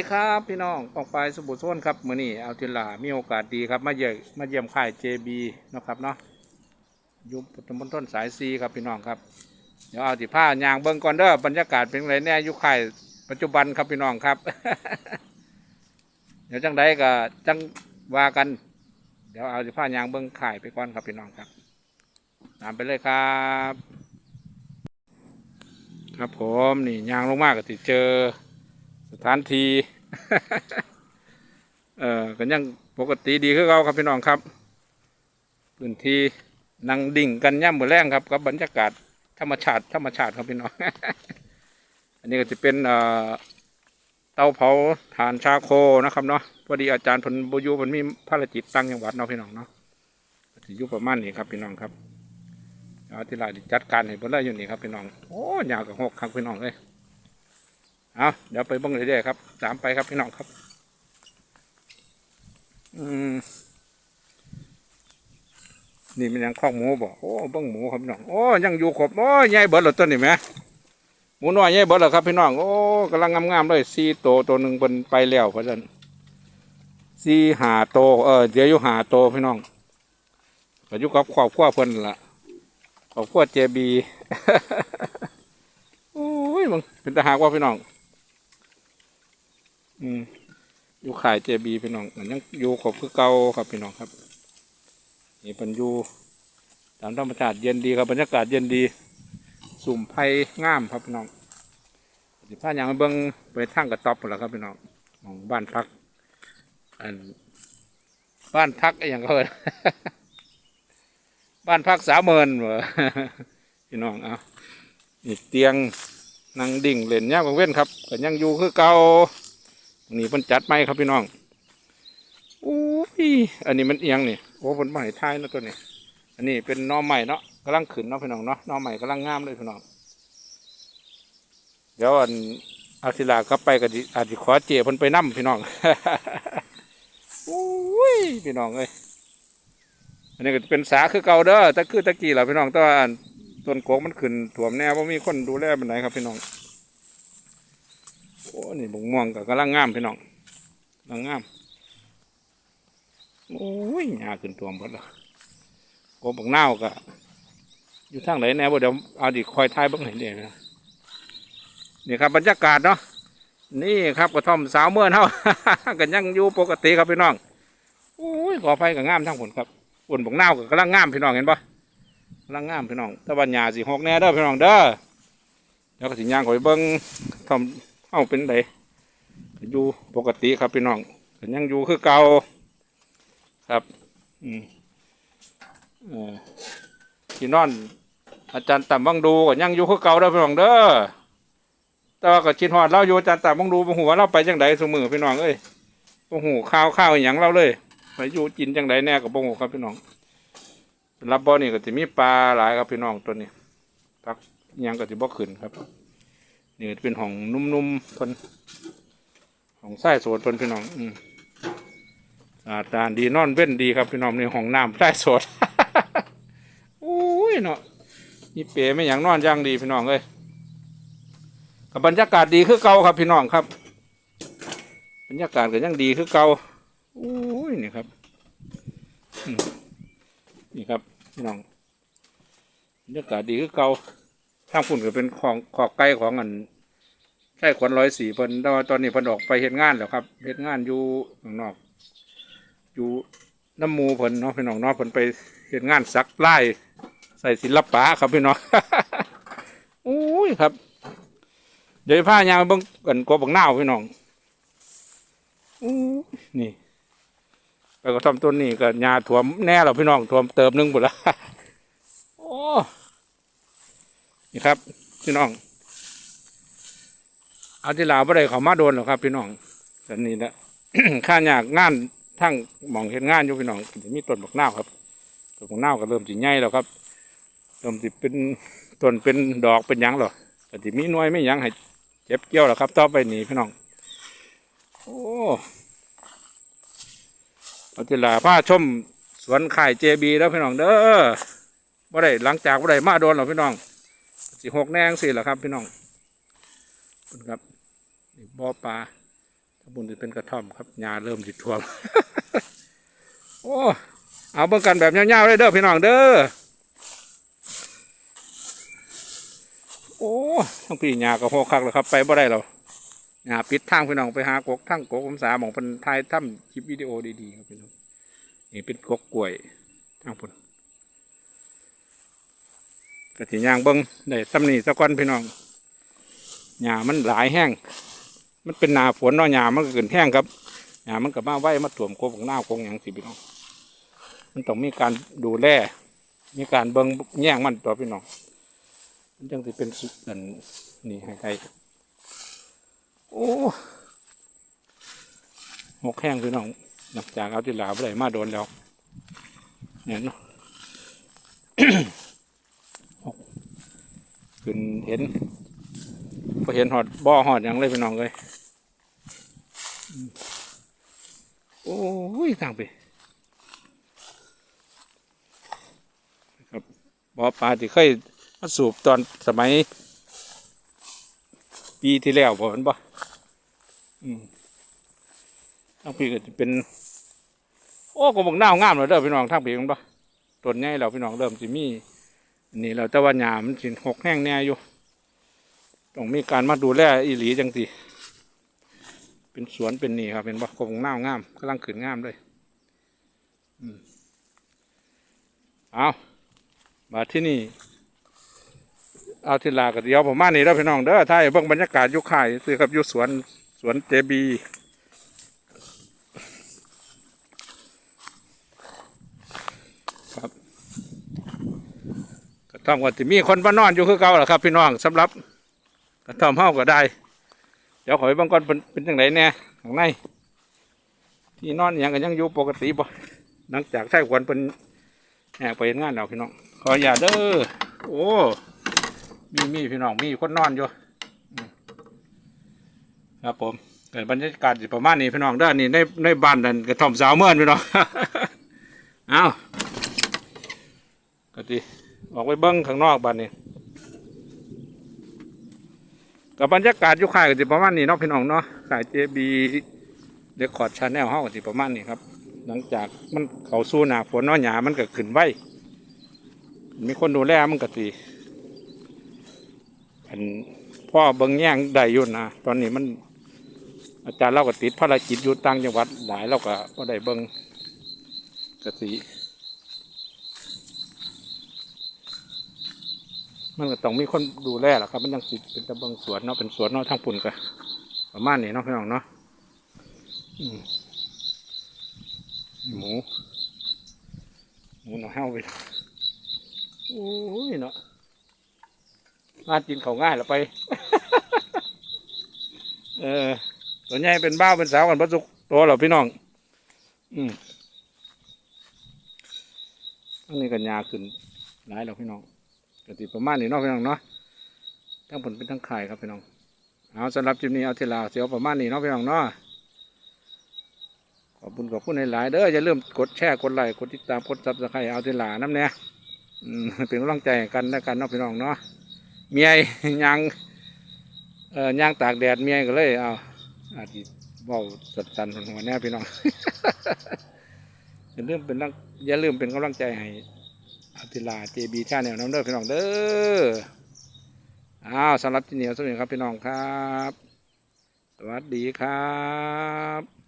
สวัสดีครับพี่น้องปองปสมุทรโซนครับมือนี้เอาทีลามีโอกาสดีครับ มาเยี่ยมมาเยี่ยมค่าย JB นะครับเนาะยุบพุทธมณฑลสายซีครับพี่น้องครับ เดี๋ยวเอาติผ้ายางเบิ้งก่อนเด้อบรรยากาศเป็นไรแน่ยุคค่ายปัจจุบันครับพี่น้องครับ เดี๋ยวจังใดก็จังว่ากัน เดี๋ยวเอาติผ้ายางเบิ้งค่ายไปก่อนครับพี่น้องครับ ตามไปเลยครับ ครับผมนี่ยางลงมากก็ติเจอ สถานที่เอ่อก็ยังปกติดีคือเราครับพี่น้องครับพื้นที่นั่งดิ่งกันย่ำมือแรงครับกับบรรยากาศธรรมชาติธรรมชาติครับพี่น้อง อันนี้ก็จะเป็นเอ่อเตาเผาถ่านชาโคนะครับเนาะพอดีอาจารย์พนบุยูเพนมีภารกิจตั้งจังหวัดเนาะพี่น้องเนาะก็สิอยู่ประมาณนี้ครับพี่น้องครับเอาที่ไรจัดการให้เพิ่นเลยอยู่นี่ครับพี่น้องโอ้ยาวกับหกครับพี่น้องเลย เอาเดี๋ยวไปบ้งเรื่อยๆครับ ตามไปครับพี่น้องครับ อืมนี่มันยังคล้องหมูบอกโอ้บ้งหมูครับพี่น้องโอ้ยังอยู่ครบโอ้ยใหญ่เบิดเหรอตัวนี้ไหมหมูน้อยใหญ่เบิดเหรอครับพี่น้องโอ้กำลังงามๆเลยสี่โตตัวหนึ่งเป็นไปแล้วเพราะฉะนั้นสี่หาโตเออเดี๋ยวอยู่หาโตพี่น้องก็อยู่กับครอบครัวเพิ่นนั่นละครอบครัวเจบีโอ้ยมึงเป็นทหารว่าพี่น้อง อืมอยู่ขายเจบีพี่น้องมันยังอยู่ครบคือเก่าครับพี่น้องครับ นี่เป็นอยู่ตามธรรมชาติเย็นดีครับบรรยากาศเย็นดี สุ่มไผ่งามครับพี่น้องสิพาอย่างเบิ้งไปทางกระต๊อบหมดแล้วครับพี่น้องของบ้านพัก อัน บ้านพักอย่างเขาเอิ้นบ้านพักสามเมินเหรอพี่น้องเอานี่เตียงนั่งดิ่งเล่นย่างกังเว้นครับก็ยังอยู่คือเก่า นี่เพิ่นจัดไหมครับพี่น้องอู้ยอันนี้มันเอียงนี่โอ้เพิ่นมาให้ายนะตัวนี้ อันนี้เป็นนอใหม่เนาะกำลังขึ้นเนาะพี่น้องเนาะนอใหม่กำลังงามเลยพี่น้องเดี๋ยวอันอาศิลากลับไปก็ดิอาจจะขอเจียพิ่นไปนั่พี่น้องอู้ยพี่น้องเอ้ยอันนี้ก็เป็นสาคือเก่าเด้อต่คือตะกี้แหละพี่น้องแต่ว่าอันต้นโกกมันขึ้นถ่วมแน่เพราะมีคนดูแลเป็นไหนครับพี่น้อง นี่บงม่วงกับกำลังงามพี่น้องกำลังงาม โอ้ยหญ้าขึ้นถ่วหมดแล้วโกบักนาวก็อยู่ทางไหนแน่บ่เดี๋ยวเอาดิคอยทายบ้างเห็นเองนะนี่ครับบรรยากาศเนาะนี่ครับกระท่อมสาวเมื่อนเฮากันยังอยู่ปกติครับพี่น้องโอ้ยขอไฟกับงามทั้งผลครับฝนบักนาวก็กำลังงามพี่น้องเห็นปะกำลังงามพี่น้องต่วันหยาสิหกแน่เด้อพี่น้องเด้อเดี๋ยวก็สิย่างขอยเบิ้งทำ เอ้าเป็นไดอยู่ปกติครับพี่น้องยังอยู่คือเก่าครับ อืมอที่นอน อาจารย์ต่ำบังดูก็ยังอยู่คือเก่าเด้อพี่น้องเด้อแต่ว่าก็ชินฮอดเราอยู่อาจารย์ต่ำบังดูบ่ฮู้ว่าเราไปจังไดสมือพี่น้องเอ้ยบ่ฮู้ข่าวข่าวอหยังเราเลยไปอยู่กินจังไดแน่ก็บ่ฮู้ครับพี่น้องรับบ่อนี่ก็จะมีปลาหลายครับพี่น้องตัวนี้พักยังก็จะบ่ขึ้นครับ นี่เป็นห้องนุ่มๆเพิ่นห้องไส้โสดเพิ่นพี่น้อง อืมอาจารย์ดีนอนเว้นดีครับพี่น้องในห้องน้ำไส้โสดโอ้ยเนาะนี่เป๋ไม่อย่างนอนย่างดีพี่น้องเลยกับบรรยากาศดีคือเก่าครับพี่น้องครับ บรรยากาศก็ยังดีคือเก่าโอ้ยนี่ครับนี่ครับพี่น้องบรรยากาศดีคือเก่า ทางฝุ่นก็เป็นของขอกไก่ของอันใช่ขวัญร้อยสี่เพิ่นแต่ว่าตอนนี้เพิ่นออกไปเฮ็ดงานแล้วครับเฮ็ดงานอยู่ข้างนอก อยู่น้ำมูเพิ่นเนาะพี่น้องเนาะเพิ่นไปเฮ็ดงานซักไล่ใส่ศิลปะครับพี่น้องโอ้ยครับเดี๋ยวผ้ายางเบิ่งกันกบบักนาพี่น้องอู้นี่ไปก็ทำต้นนี้ก็หญ้าถ่วมแน่แล้วพี่น้องถ่วมเติมนึงหมดแล้วโอ้ นี่ครับ พี่น้อง เอาที่ลาวบ่ได้เขามาโดนหรอกครับ พี่น้องแต่นี่แหละข้าอยากงานทั้งมองเห็นงานอยู่พี่น้องมีต้นบักนาวครับต้นบักนาวก็เริ่มสิใหญ่แล้วครับเริ่มสิเป็นต้นเป็นดอกเป็นยังหรอแต่ที่มีน่วยไม่ยังให้เจ็บเกี่ยวแล้วครับ ต่อไปนี่พี่น้อง โอ้เอาทีลาผ้าชมสวนไข่เจบีแล้วพี่น้องเด้อบ่ได้หลังจากบ่ได้มาโดนหรอกพี่น้อง สิหกแนงสิแหละครับ พี่น้องคุณครับนี่บ่อปลาธรางบนจะเป็นกระท่อมครับหญ้าเริ่มจิตท่วมโอ้เอาเบิ่งกันแบบยาวๆเลยเด้อพี่น้องเด้อโอ้ทั้งพี่หญ้าก็โหกคักแล้วครับ ไปบ่ได้แล้วหาปิดทางพี่น้องไปหากกทั้งกกผมสาหมองเพิ่นถ่ายทำคลิปวิดีโอดีๆครับพี่น้องนี่เป็นกกกล้วยทางพุ่น กะทิย่างเบิ่งได้ซ้ำนี่สักวันพี่น้องหญ้ามันหลายแห้ง มันเป็นหนาฝนเนาะหญ้ามันก็เกินแห้งครับหญ้ามันก็มาไว้มาถ่วมโคกของหน้าโคงอย่างสิพี่น้อง มันต้องมีการดูแล มีการเบิ่งแย่งมันต่อพี่น้อง มันจังสิเป็นสุดอันนี่ให้ใครโอ้หกแห้งพี่น้อง หลังจากเอาที่หลาไปไหนมาโดนแล้วเนี่ยเนาะ ขึ้นเห็นพอเห็นหอดบ่อหอดอย่างเลยพี่น้องเลยโอ้ยทางไปครับบ่อปลาที่เคยมาสูบตอนสมัย ปีที่แล้วบ่เห็นบ่อืมทางปีก็จะเป็น โอ้ก็บอกหน้างามเลยเด้อพี่น้องทางปีมันบ่ต้นใหญ่แล้วพี่น้องเริ่มสิมีอั นนี่แล้วแต่ว่าหญ้ามันสิหกแห้งแน่อยู่ต้องมีการมาดูแลอีหลีจังสิเป็นสวนเป็นนี่ครับเป็นบ่ก็บอกหน้างามกำลังขึ้นงามเลยอืมเอามาที่นี่ เอาที่ลากันเดียวผมมานี่แล้วพี่น้องเด้อถ้าให้เบิ่งบรรยากาศยุคข่ายซื้อครับยุสวนสวนเจบีกระ ท่อมก็จะมีคนมานอนอยู่คือเก่าแหละครับพี่น้องสำหรับกระท่อมเฮาก็ได้ เดี๋ยวขอให้บางก่อนเป็นเป็นจังไดแน่ข้างในที่นอนอย่างกันยังอยู่ปกติบ่หลังจากใช้ควนเป็นแอบไปงานเราพี่น้อง ขออย่าเด้อโอ้มีมีพี่น้องมีคนนอนอยู่ครับผมเกิดบรรยากาศสิประมาณนี้พี่น้องด้านนี่ในในบ้านนั่นกระท่อมสาวเมื่อนพี่น้อง เอากติ ออกไปเบิ้งข้างนอกบ้านนี้กับบรรยากาศยู่ค่ายก็สิประมาณนี้เนาะพี่น้องเนาะค่ายเจบีเดคอร์ดชาแนลเฮาก็สิประมาณนี้ครับ หลังจากมันเขาสู้หนาฝนเน้อหยามันก็ขึ้นไว้มีคนดูแลมันก็สีอันพ่อเบิงแย่งได้ยู่นะตอนนี้มัน อาจารย์เราก็ติดภารกิจอยู่ต่างจังหวัดหลายเราก็บ่ได้เบิงกสี มันก็ต้องมีคนดูแลแหละครับ มันยังติดเป็นตะเบิงสวนเนาะเป็นสวนเนาะทางปุ่นก็ประมาณนี้เนาะพี่น้องเนาะหมู หมูหน่อเห้าไปโอ้ยเนาะงานกินเขาง่ายละไป เออตัวใหญ่เป็นบ้าเป็นสาวกันพระสุกโตเหรอพี่น้อง อืมอันนี้กันยาขึ้นหลายแล้วพี่น้อง กติประมาณนี้เนาะพี่น้องเนาะทั้งผลเป็นทั้งไข่ครับพี่น้องเอาสำหรับคลิปนี้เอาเทลาเสียวประมาณนี้เนาะพี่น้องเนาะขอบคุณขอบคุณหลายๆเด้ออย่าลืมกดแชร์กดไลค์กดติดตามกดซับสไครต์เอาเทลาน้ำเนี่ยเป็นกำลังใจกันนะกันเนาะพี่น้องเนาะเมียยังเอ่อย่างตากแดดเมียก็เลยเอาอาจจะเบาสัดสันหัวแน่พี่น้องอย่าลืมเป็นรังอย่าลืมเป็นกำลังใจให้ อาทีหลาเจบีชาแนวน้ำเด้อพี่น้องเด้ออ้าวสำหรับที่เหนียวสวัสดีครับพี่น้องครับ สวัสดีครับ